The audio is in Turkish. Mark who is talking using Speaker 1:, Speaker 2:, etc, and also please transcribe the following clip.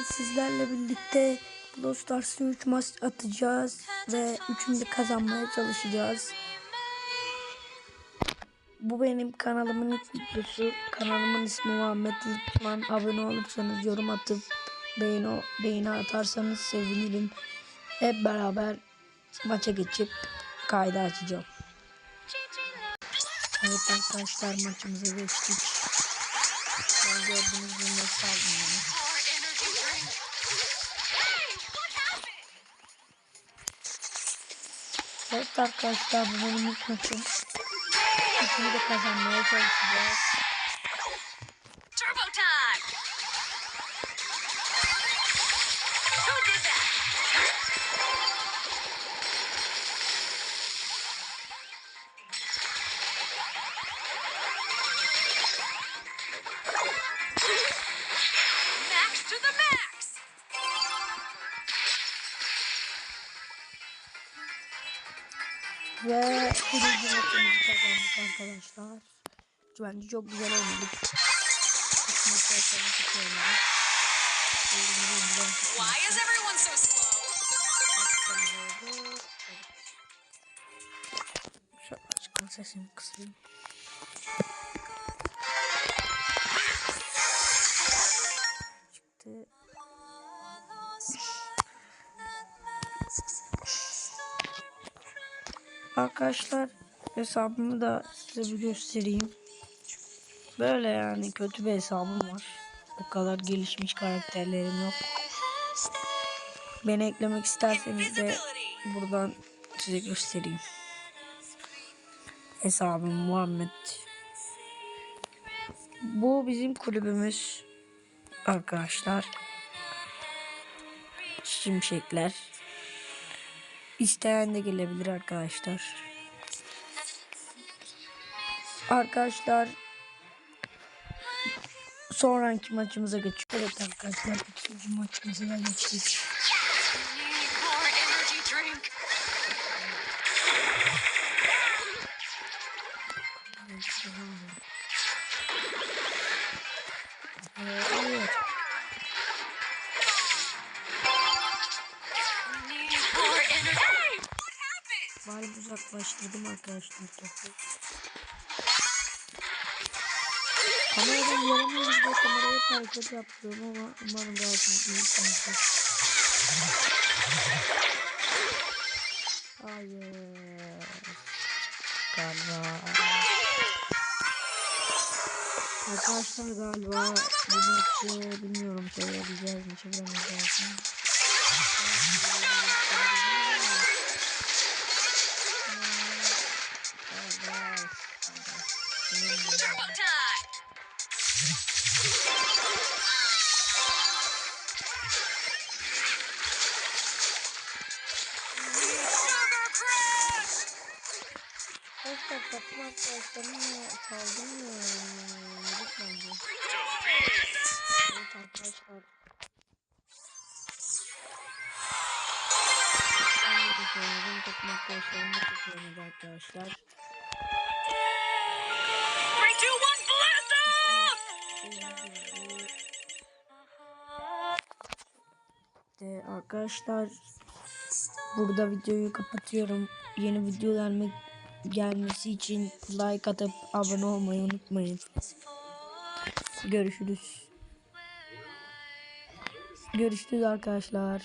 Speaker 1: Sizlerle birlikte Brawl Stars'ın 3 maç atacağız ve üçünü kazanmaya çalışacağız. Bu benim kanalımın ilk videosu. Kanalımın ismi Muhammed Lütfen abone olursanız yorum atıp beğeni, beğeni atarsanız sevinirim. Hep beraber maça geçip kaydı açacağım. Evet arkadaşlar maçımıza geçtik. Ben gördüğünüz gibi aldım Evet arkadaşlar bu ilk maçım. İkini de kazanmaya çalışacağız. Ve birinci maçımızı kazandık arkadaşlar. Bence çok güzel oynadık.
Speaker 2: Why is everyone so slow?
Speaker 1: Şu aşkın sesini kısayım. Arkadaşlar hesabımı da size bir göstereyim. Böyle yani kötü bir hesabım var. O kadar gelişmiş karakterlerim yok. Beni eklemek isterseniz de buradan size göstereyim. Hesabım Muhammed. Bu bizim kulübümüz arkadaşlar. Şimşekler. İsteyen de gelebilir arkadaşlar. Arkadaşlar sonraki maçımıza geçiyoruz. Evet arkadaşlar ikinci maçımıza da geçtik. Evet. Bari uzaklaştırdım arkadaşlar topu. Kameradan yaramıyoruz diye kamerayı hareket yapıyorum ama umarım gayet mutluysunuzdur. Hayır. Galiba. Arkadaşlar galiba bu maçı bilmiyorum çevirebileceğiz mi çeviremeyeceğiz mi? Arkadaşlar takım arkadaşlarımla kaldım ya. Yedik bence. Evet arkadaşlar. Ben de çok oynadım. Takım arkadaşlarım da çok oynadı arkadaşlar. De arkadaşlar burada videoyu kapatıyorum. Yeni video gelmek gelmesi için like atıp abone olmayı unutmayın. Görüşürüz. Görüşürüz arkadaşlar.